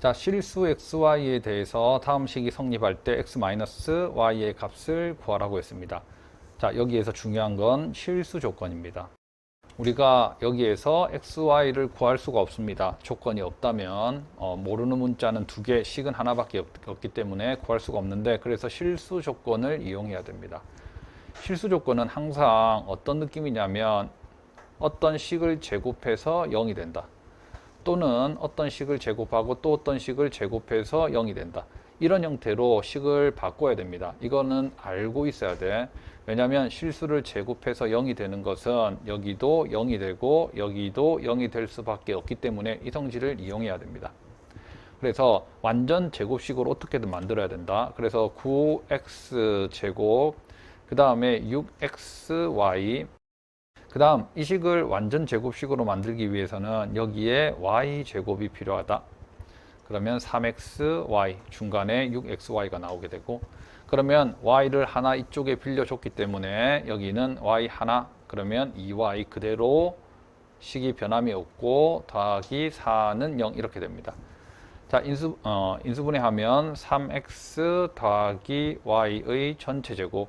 자, 실수 xy에 대해서 다음 식이 성립할 때 x-y의 값을 구하라고 했습니다. 자, 여기에서 중요한 건 실수 조건입니다. 우리가 여기에서 xy를 구할 수가 없습니다. 조건이 없다면 어, 모르는 문자는 두 개, 식은 하나밖에 없, 없기 때문에 구할 수가 없는데 그래서 실수 조건을 이용해야 됩니다. 실수 조건은 항상 어떤 느낌이냐면 어떤 식을 제곱해서 0이 된다. 또는 어떤 식을 제곱하고 또 어떤 식을 제곱해서 0이 된다. 이런 형태로 식을 바꿔야 됩니다. 이거는 알고 있어야 돼. 왜냐하면 실수를 제곱해서 0이 되는 것은 여기도 0이 되고 여기도 0이 될 수밖에 없기 때문에 이 성질을 이용해야 됩니다. 그래서 완전 제곱식으로 어떻게든 만들어야 된다. 그래서 9x 제곱, 그 다음에 6xy, 그 다음 이 식을 완전 제곱식으로 만들기 위해서는 여기에 y 제곱이 필요하다. 그러면 3xy 중간에 6xy가 나오게 되고 그러면 y를 하나 이쪽에 빌려줬기 때문에 여기는 y 하나 그러면 2y 그대로 식이 변함이 없고 더하기 4는 0 이렇게 됩니다. 자 인수, 어, 인수분해하면 3x 더하기 y의 전체 제곱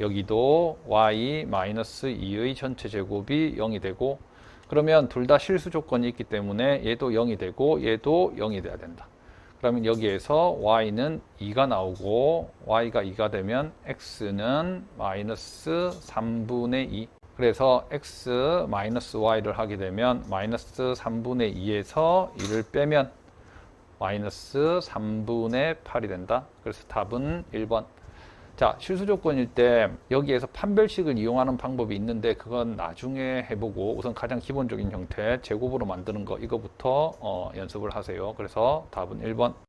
여기도 y 마이너스 2의 전체 제곱이 0이 되고 그러면 둘 다 실수 조건이 있기 때문에 얘도 0이 되고 얘도 0이 돼야 된다. 그러면 여기에서 y는 2가 나오고 y가 2가 되면 x는 마이너스 3분의 2 그래서 x 마이너스 y를 하게 되면 마이너스 3분의 2에서 2를 빼면 마이너스 3분의 8이 된다. 그래서 답은 1번. 자, 실수 조건일 때 여기에서 판별식을 이용하는 방법이 있는데 그건 나중에 해보고 우선 가장 기본적인 형태 제곱으로 만드는 거 이거부터 어, 연습을 하세요. 그래서 답은 1번.